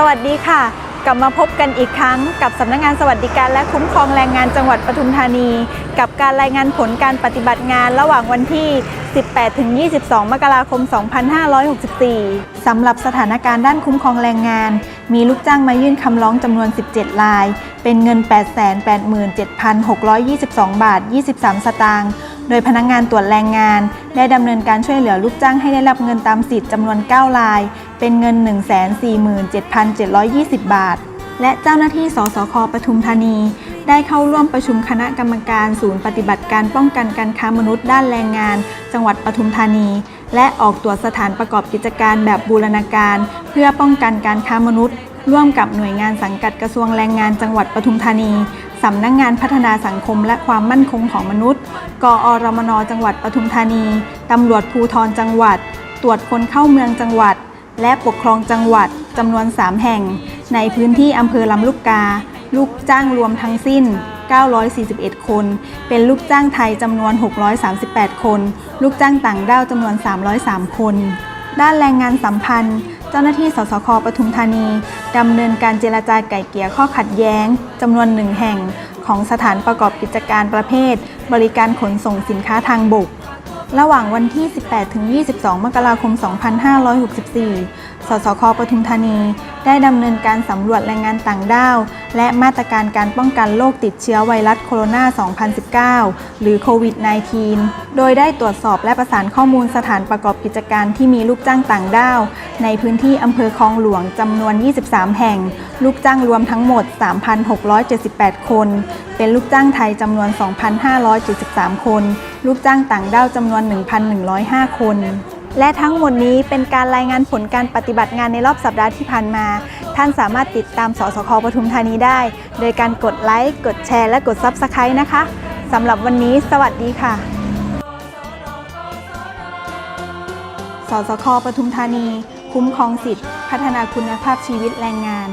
สวัสดีค่ะ กลับมาพบกันอีกครั้งกับสำนักงานสวัสดิการและคุ้มครองแรงงานจังหวัดปทุมธานี กับการรายงานผลการปฏิบัติงานระหว่างวันที่ 18 ถึง 22 มกราคม 2564 สำหรับสถานการณ์ด้านคุ้มครองแรงงาน มีลูกจ้างมายื่นคำร้องจำนวน 17 ราย เป็นเงิน 887,622 บาท 23 สตางค์ โดยพนักงานตรวจแรงงาน ได้ดำเนินการช่วยเหลือลูกจ้างให้ได้รับเงินตามสิทธิ์จำนวน 9 ราย เป็นเงิน 147,720 บาท และเจ้าหน้าที่สสคปทุมธานี ได้เข้าร่วมประชุมคณะกรรมการศูนย์ปฏิบัติการป้องกันการค้ามนุษย์ด้านแรงงาน จังหวัดปทุมธานี และออกตรวจสถานประกอบกิจการแบบบูรณาการ เพื่อป้องกันการค้ามนุษย์ ร่วมกับหน่วยงานสังกัดกระทรวงแรงงานจังหวัดปทุมธานี สำนักงงานพัฒนาสังคมและความมั่นคงของมนุษย์ กอรมนจังหวัดปทุมธานี ตำรวจภูธรจังหวัด ตรวจคนเข้าเมืองจังหวัด และปกครองจังหวัดจำนวน 3 แห่ง ในพื้นที่อำเภอลำลูกกา ลูกจ้างรวมทั้งสิ้น 941 คน เป็นลูกจ้างไทยจำนวน 638 คน ลูกจ้างต่างด้าวจำนวน 303 คน ด้านแรงงานสัมพันธ์ เจ้าหน้าที่สสคปทุมธานี ดำเนินการเจรจาไก่เกลี่ยข้อขัดแย้งจำนวนหนึ่งแห่งของสถานประกอบกิจการประเภท บริการขนส่งสินค้าทางบก ระหว่างวันที่ 18 ถึง 22 มกราคม 2564 สสค ปทุมธานี ได้ดำเนินการสำรวจแรงงานต่างด้าว และมาตรการการป้องกันโรคติดเชื้อไวรัสโคโรนา 2019 หรือโควิด -19 โดยได้ตรวจสอบและประสานข้อมูลสถานประกอบกิจการที่มีลูกจ้างต่างด้าว ในพื้นที่อำเภอคลองหลวงจำนวน 23 แห่ง ลูกจ้างรวมทั้งหมด 3,678 คน เป็นลูกจ้างไทยจำนวน 2,573 คน ลูกจ้างต่างด้าวจำนวน 1,105 คน และทั้งหมดนี้เป็นการรายงานผลการปฏิบัติงานในรอบสัปดาห์ที่ผ่านมา ท่านสามารถติดตามสสคปทุมธานีได้ โดยการกดไลค์ กดแชร์ และกด Subscribe นะคะสำหรับวันนี้ สวัสดีค่ะ สสคปทุมธานี คุ้มครองสิทธิพัฒนาคุณภาพชีวิตแรงงาน